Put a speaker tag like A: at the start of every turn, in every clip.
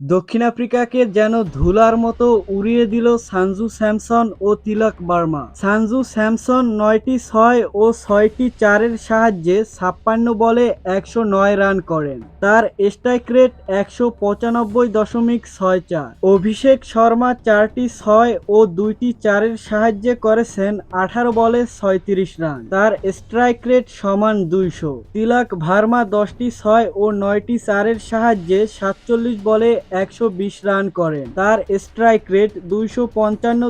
A: দক্ষিণ আফ্রিকাকে যেন ধুলার মতো উড়িয়ে দিল সানজু স্যামসন ও তিলক বার্মা। সানজু স্যামসন নয়টি ছয় ও ছয়টি চারের সাহায্যে ছাপ্পান্ন বলে একশো নয় রান করেন। তার স্ট্রাইক রেট একশো পঁচানব্বই দশমিক ছয় চার। অভিষেক শর্মা চারটি ছয় ও দুইটি চারের সাহায্যে করেছেন আঠারো বলে ছয়ত্রিশ রান। তার স্ট্রাইক রেট সমান দুইশো। তিলক ভার্মা দশটি ছয় ও নয়টি চারের সাহায্যে সাতচল্লিশ বলে একশো বিশ রান করেন। তার স্ট্রাইক রেট দুইশো পঞ্চান্ন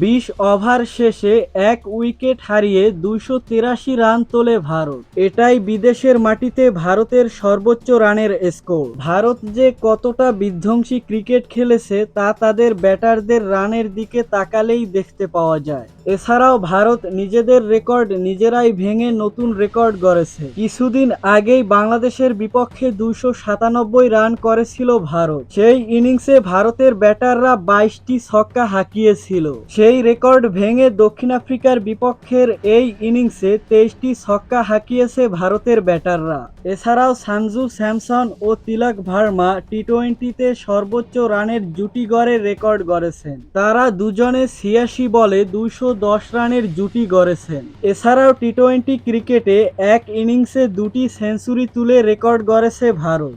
A: বিশ ওভার শেষে এক উইকেট হারিয়ে দুইশো তিরাশি রান তোলে ভারত। এটাই বিদেশের মাটিতে ভারতের সর্বোচ্চ রানের স্কোর ভারত যে কতটা বিধ্বংসী ক্রিকেট খেলেছে, তা তাদের ব্যাটারদের রানের দিকে তাকালেই দেখতে পাওয়া যায়। এছাড়াও ভারত নিজেদের রেকর্ড নিজেরাই ভেঙে নতুন রেকর্ড গড়েছে। কিছুদিন আগেই বাংলাদেশের বিপক্ষে দুইশো সাতানব্বই রান করেছিল ভারত। সেই ইনিংসে ভারতের ব্যাটাররা বাইশটি ছক্কা হাঁকিয়েছিল। সেই রেকর্ড ভেঙে দক্ষিণ আফ্রিকার বিপক্ষের এই ইনিংসে তেইশটি ছক্কা হাঁকিয়েছে ভারতের ব্যাটাররা। এছাড়াও সানজু স্যামসন ও তিলক ভার্মা টি টোয়েন্টিতে সর্বোচ্চ রানের জুটি গড়ে রেকর্ড গড়েছেন। তারা দুজনে ছিয়াশি বলে দুইশো দশ রানের জুটি গড়েছেন। এছাড়াও টি টোয়েন্টি ক্রিকেটে এক ইনিংসে দুটি সেঞ্চুরি তুলে রেকর্ড গড়েছে ভারত।